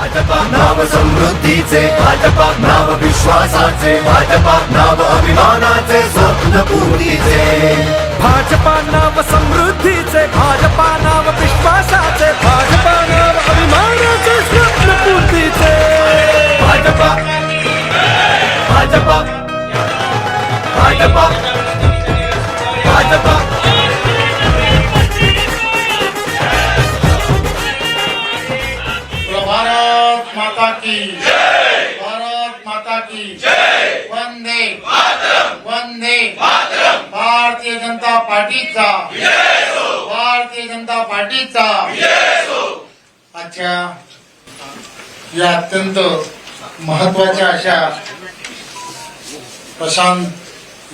भाजपा नाव समृद्धीचे भाजपा नाव विश्वासाचे भाजपा नाव अभिमानाचे स्वप्न पूर्तीचे भाजपा नाव समृद्धीचे भाजपा नाव विश्वासाचे भाजपा नाव अभिमानाचे स्वप्न पूर्तीचे भाजपा भाजपा भाजपा भाजपा की वंदे। वंदे। भारतीय जनता पार्टीचा। भारतीय जनता पार्टीचा। आजच्या या अत्यंत महत्त्वाच्या अशा प्रशांत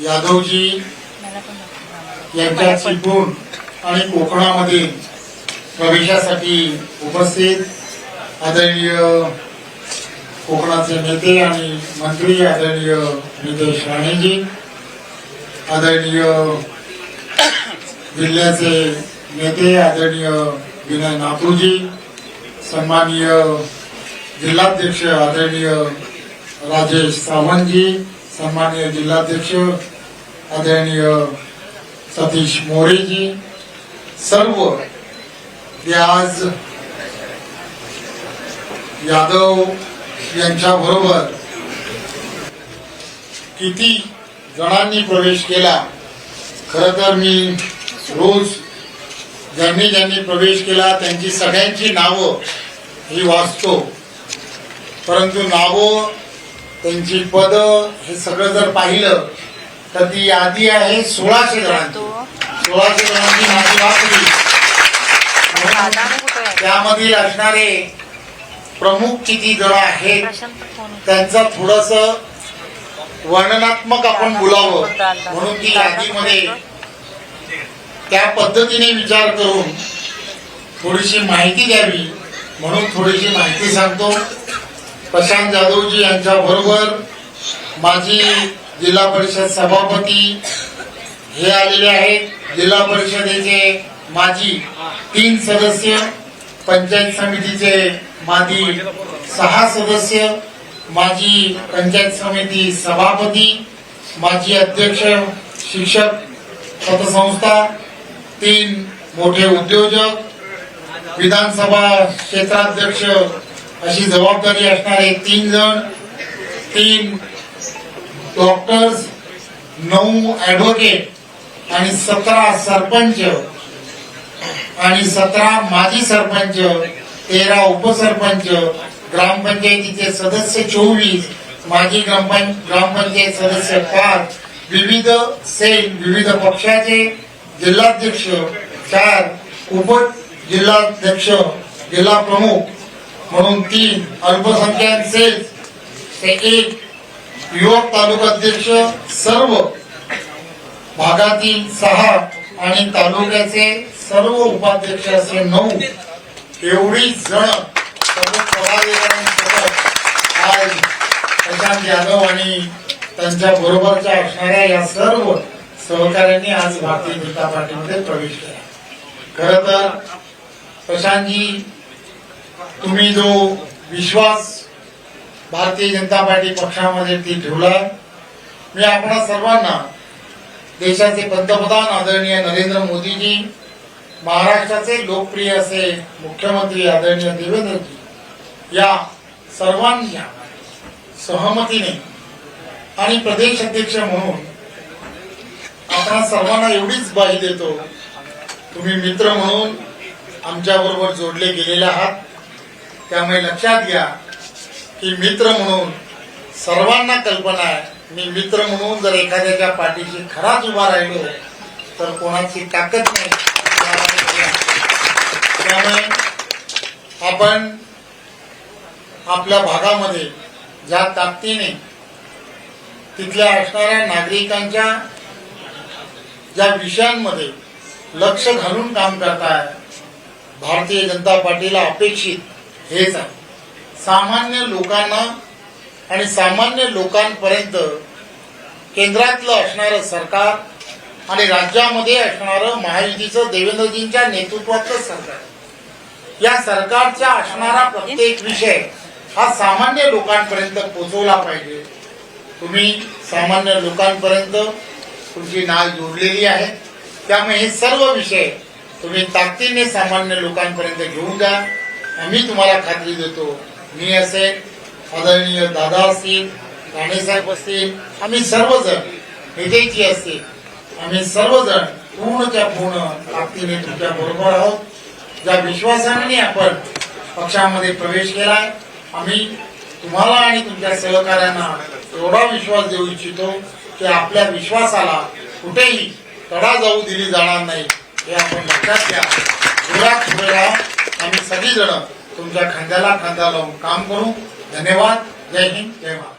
यादवजी यांच्या चिपळूण आणि कोकणामध्ये प्रवेशासाठी उपस्थित आदरणीय कोकणाचे नेते आणि मंत्री आदरणीय नितेश राणेजी आदरणीय जिल्ह्याचे नेते आदरणीय विनय नातूजी सन्माननीय जिल्हाध्यक्ष आदरणीय राजेश सावंतजी सन्माननीय जिल्हाध्यक्ष आदरणीय सतीश मोरेजी सर्व आज यादव यांच्या बरोबर किती जणांनी प्रवेश केला खर तर मी रोज ज्यांनी ज्यांनी प्रवेश केला त्यांची सगळ्यांची नावं ही वाचतो. परंतु नावं त्यांची पद हे सगळं जर पाहिलं तर ती यादी आहे सोळाशे जणांची. सोळाशे जणांची नावी वाचली. त्यामधील असणारे प्रमुख किती जण आहेत त्यांचं थोडस वर्णनात्मक आपण बोलावं. म्हणून ती यादीमध्ये त्या पद्धतीने विचार करून थोडीशी माहिती द्यावी. म्हणून थोडीशी माहिती सांगतो. प्रशांत जाधवजी यांच्या बरोबर माजी जिल्हा परिषद सभापती हे आलेले आहेत. जिल्हा परिषदेचे माजी तीन सदस्य पंचायत समितीचे माजी सहा सदस्य माजी पंचायत समिती सभापती माजी अध्यक्ष शिक्षक पतसंस्था तीन मोठे उद्योजक विधानसभा क्षेत्राध्यक्ष अशी जबाबदारी असणारे तीन जण तीन डॉक्टर्स नऊ ऍडव्होकेट आणि सतरा सरपंच आणि सतरा माजी सरपंच तेरा उपसरपंच ग्रामपंचायतीचे सदस्य चोवीस माजी ग्रामपंचायत सदस्य पाच विविध सेल विविध पक्षाचे जिल्हाध्यक्ष चार उप जिल्हाध्यक्ष जिल्हा प्रमुख म्हणून तीन अल्पसंख्याक सेल ते एक युवक तालुकाध्यक्ष सर्व भागातील सहा आणि तालुक्याचे सर्व उपाध्यक्ष असे नऊ एवढी जण सर्व पदाधिकाऱ्यांसोबत आज प्रशांत यादव आणि त्यांच्या बरोबरच्या असणाऱ्या या सर्व सहकाऱ्यांनी आज भारतीय जनता पार्टीमध्ये प्रवेश केला. खर तर प्रशांतजी तुम्ही जो विश्वास भारतीय जनता पार्टी पक्षामध्ये ती ठेवला मी आपणा सर्वांना देशाचे पंतप्रधान आदरणीय नरेंद्र मोदीजी महाराष्ट्राचे लोकप्रिय असे मुख्यमंत्री आदरणीय देवेंद्रजी या सर्वांच्या सहमतीने आणि प्रदेश अध्यक्ष म्हणून आपण सर्वांना एवढीच ग्वाही देतो. तुम्ही मित्र म्हणून आमच्या बरोबर जोडले गेलेले आहात. त्यामुळे लक्षात घ्या की मित्र म्हणून सर्वांना कल्पना आहे. मी मित्र म्हणून जर एखाद्याच्या पाठीशी खराच उभा राहिलो तर कोणाची ताकद नाही. त्यामुळे आपण आपल्या भागामध्ये ज्या ताकदीने तिथल्या असणाऱ्या नागरिकांच्या ज्या विषयांमध्ये लक्ष घालून काम करताय भारतीय जनता पार्टीला अपेक्षित हेच आहे. सामान्य लोकांना आणि सामान्य लोकांपर्यंत केंद्रातलं असणारं सरकार आणि राज्यामध्ये असणारं महायुतीचं देवेंद्रजींच्या नेतृत्वातलं सरकार. या सरकारचा असणारा प्रत्येक विषय हा सामान्य लोकांपर्यंत पोहोचवला पाहिजे. तुम्ही सामान्य लोकांपर्यंत तुमची नाळ जोडलेली आहे. त्यामुळे हे सर्व विषय तुम्ही ताकदीने सामान्य लोकांपर्यंत घेऊन जा. आम्ही तुम्हाला खात्री देतो. मी असेल आदरणीय दादा असतील राणेसाहेब असतील आम्ही सर्वजण नेतेजी असतील आम्ही सर्वजण पूर्णच्या पूर्ण ताकदीने तुमच्या बरोबर आहोत. ज्या विश्वासाने आपण पक्षामध्ये प्रवेश केलाय. आम्ही तुम्हाला आणि तुमच्या सहकाऱ्यांना एवढा विश्वास देऊ इच्छितो की आपल्या विश्वासाला कुठेही तडा जाऊ दिली जाणार नाही. हे आपण लक्षात घ्या. जोरात पुढे राहा आम्ही सगळीजण तुमच्या खांद्याला खांदा लावून काम करू. धन्यवाद. जय हिंद. जय महाराज